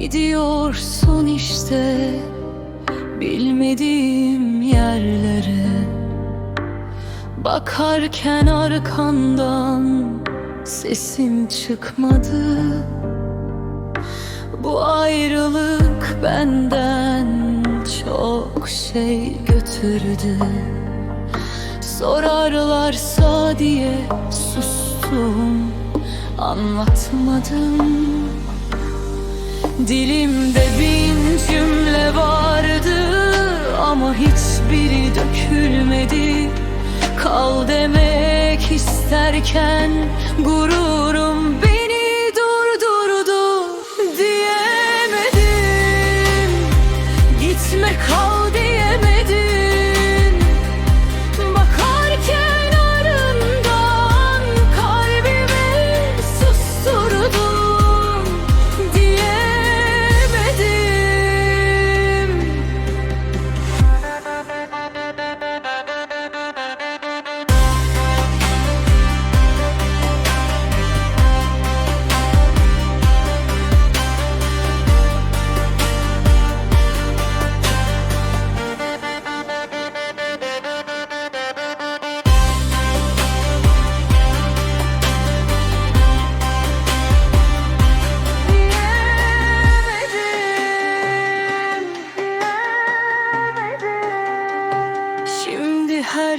Gidiyorsun işte bilmediğim yerlere. Bakarken arkandan sesim çıkmadı. Bu ayrılık benden çok şey götürdü. Sorarlarsa diye sustum Anlatmadım Dilimde bin cümle vardı Ama hiçbiri dökülmedi. Kal demek isterken Gururum beni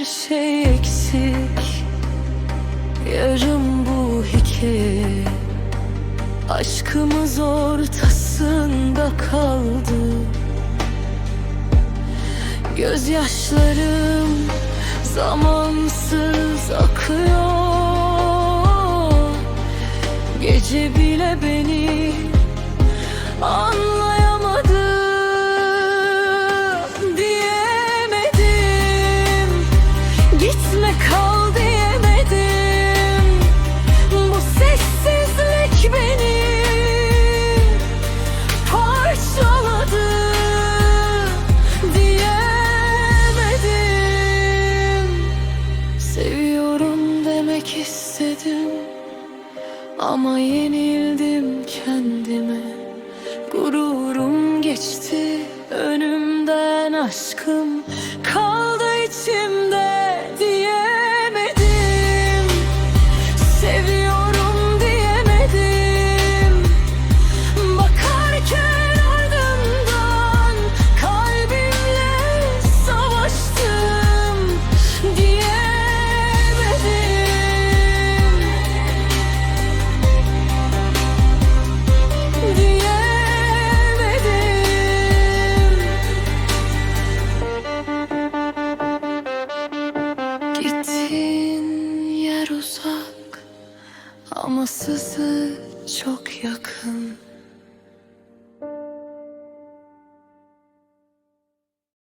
her şey eksik. Yarım bu hikaye. Aşkımız ortasında kaldı. Gözyaşlarım zamansız akıyor. Gece bile beni ama yenildim kendime. Gururum geçti önümden aşkım kaldı çok yakın